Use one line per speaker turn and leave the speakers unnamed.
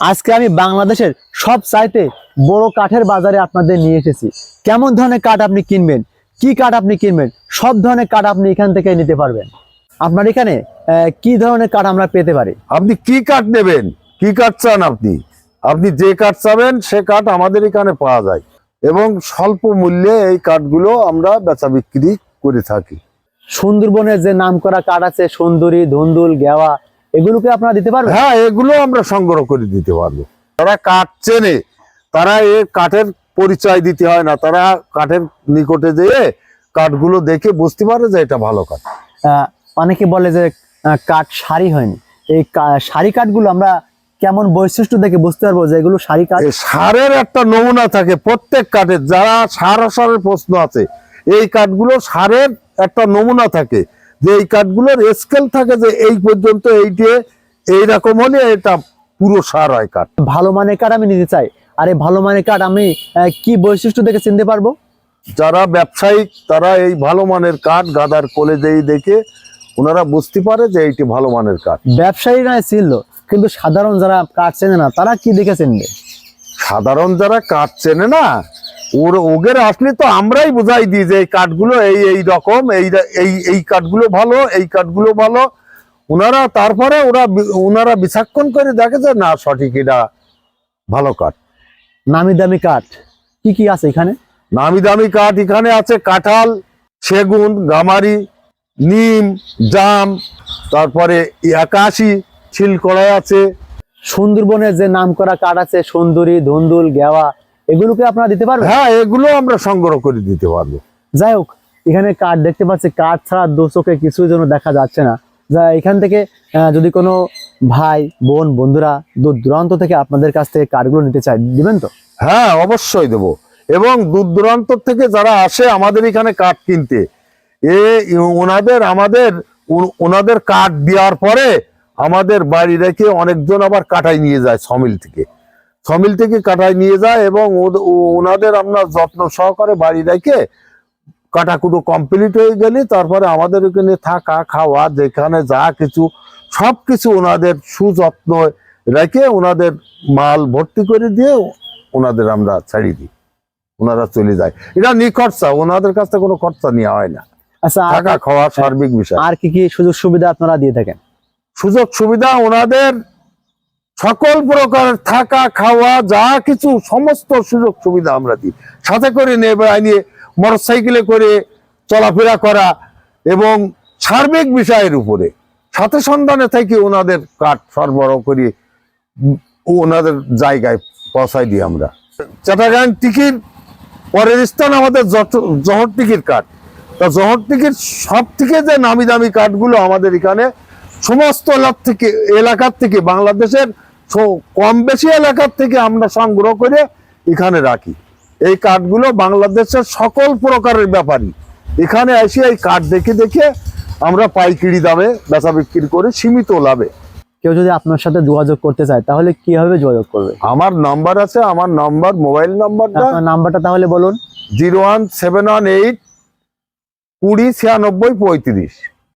আজকে আমি বাংলাদেশের সব চাইতে বড় কাঠের বাজারে আপনাদের নিয়ে এসেছি। কেমন ধরনের কাঠ আপনি কিনবেন কি কাঠ আপনি কিনবেন সব ধরনের কাঠ আপনি এখান থেকে নিতে পারবেন। আপনার এখানে কি ধরনের কাঠ আমরা পেতে পারি?
আপনি কি কাঠ নেবেন? কি কাঠ চান আপনি? আপনি যে কাঠ চাবেন সে কাঠ আমাদের এখানে পাওয়া যায়। এবং স্বল্প মূল্যে এই কাঠগুলো আমরা বেচা বিক্রি করে থাকি।
সুন্দরবনের যে নামকরা কাঠ আছে সুন্দরী ধুন্দুল গেওয়া এগুলোকে আপনারা দিতে পারবেন?
হ্যাঁ এগুলো আমরা সংগ্রহ করে দিতে পারব। তারা কাঠ চেনে তারা এ কাঠের পরিচয় দিতে হয় না। তারা কাঠের নিকটে যেয়ে কাঠগুলো দেখে বুঝতে পারে যে এটা ভালো কাঠ।
অনেকে বলে যে কাঠ সারি হয়নি। এই সারি কাঠগুলো আমরা কেমন বৈশিষ্ট্য দেখে বুঝতে পারব যে এগুলো সারি কাঠ?
সারের একটা নমুনা থাকে প্রত্যেক কাঠের। যারা সার সারের প্রশ্ন আছে এই কাঠগুলো সারের একটা নমুনা থাকে। যে এই কাঠগুলোর স্কেল থাকে যে এই পর্যন্ত এইটে এইরকম হলে এটা পুরো সার হয় কাঠ।
ভালো মানের কাঠ আমি নিতে চাই। আর এই ভালো মানের কাঠ আমি কি বৈশিষ্ট্য দেখে চিনতে পারব?
যারা ব্যবসায়িক তারা এই ভালো মানের কাঠ গাদার কোলে যেই দেখে ওনারা বুঝতে পারে যে এইটি ভালো মানের কাঠ।
ব্যবসায়ী নয় ছিল কিন্তু সাধারণ যারা কাঠ চেনে না তারা কি দেখে চিনবে?
সাধারণ যারা কাঠ চেনে না ওর ওগের আসলে তো আমরাই বুঝাই দিই যে এই কাঠগুলো এই এই রকম এই এই এই কাঠগুলো ভালো এই কাঠগুলো ভালো। ওনারা তারপরে ওরা ওনারা বিচক্ষণ করে দেখে যে না সঠিক এটা ভালো কাঠ।
নামি দামি কাঠ কি কি আছে এখানে?
নামি দামি কাঠ এখানে আছে কাঁঠাল সেগুন গামারি নিম জাম তারপরে একাশি ছিলকড়াই আছে।
সুন্দরবনের যে নামকরা কাঠ আছে সুন্দরী ধুন্দুল গেওয়া এগুলোকে আপনারা দিতে পারবেন?
হ্যাঁ এগুলো আমরা সংগ্রহ করে দিতে পারব।
যাই হোক এখানে কার্ড দেখতে পাচ্ছি কার্ড ছাড়া দু চোখে কিছুই যেন দেখা যাচ্ছে না। যা এখান থেকে যদি কোনো ভাই বোন বন্ধুরা দূর দূরান্ত থেকে আপনাদের কাছ থেকে কাঠগুলো নিতে চায় দিবেন তো?
হ্যাঁ অবশ্যই দেব। এবং দূর দূরান্ত থেকে যারা আসে আমাদের এখানে কাঠ কিনতে এ ওনাদের আমাদের ওনাদের কার্ড দেওয়ার পরে আমাদের বাড়ি রেখে অনেকজন আবার কাটাই নিয়ে যায় সমিল থেকে। সমিল থেকে কাটায় নিয়ে যায় এবং ওনাদের আমরা যত্ন সহকারে বাড়ি রেখে কাটাকুটো কমপ্লিট হয়ে গেলে তারপরে আমাদের ওখানে থাকা খাওয়া যেখানে যা কিছু সব কিছু ওনাদের সুযত্ন রেখে ওনাদের মাল ভর্তি করে দিয়ে ওনাদের আমরা ছাড়ি দিই। ওনারা চলে যায়। এটা নিখরচা ওনাদের কাছ থেকে কোনো খরচা নেওয়া হয় না।
আচ্ছা
থাকা খাওয়া সার্বিক বিষয়।
আর কি কি সুযোগ সুবিধা আপনারা দিয়ে থাকেন?
সুযোগ সুবিধা ওনাদের সকল প্রকার থাকা, খাওয়া, যা কিছু, সমস্ত সুযোগ সুবিধা আমরা দিই। সাথে করে নিয়ে মোটর সাইকেলে করে চলাফেরা করা এবং সার্বিক বিষয়ের উপরে সাথে সন্ধানে থেকে ওনাদের কাঠ সরবরাহ করি ওনাদের জায়গায় পৌঁছাই দিই আমরা। চট্টগ্রাম টিকির, পরের স্থান আমাদের জহর টিকির কাঠ। তা জহর টিকির সব থেকে যে নামি দামি কাঠগুলো আমাদের এখানে, সমস্ত এলাকার থেকে বাংলাদেশের স- কম বেশি এলাকার থেকে আমরা সংগ্রহ করে এখানে রাখি। এই কাঠগুলো বাংলাদেশের সকল প্রকারের ব্যাপারী এখানে এসে এই কাঠ দেখে দেখে আমরা পাইকারি দামে বেচা বিক্রি করে সীমিত লাভে।
কেউ যদি আপনার সাথে যোগাযোগ করতে চায় তাহলে কীভাবে যোগাযোগ করবে?
আমার নাম্বার আছে আমার নাম্বার মোবাইল নাম্বারটা
নাম্বারটা তাহলে বলুন।
Zero one seven one eight কুড়ি ছিয়ানব্বই পঁয়ত্রিশ।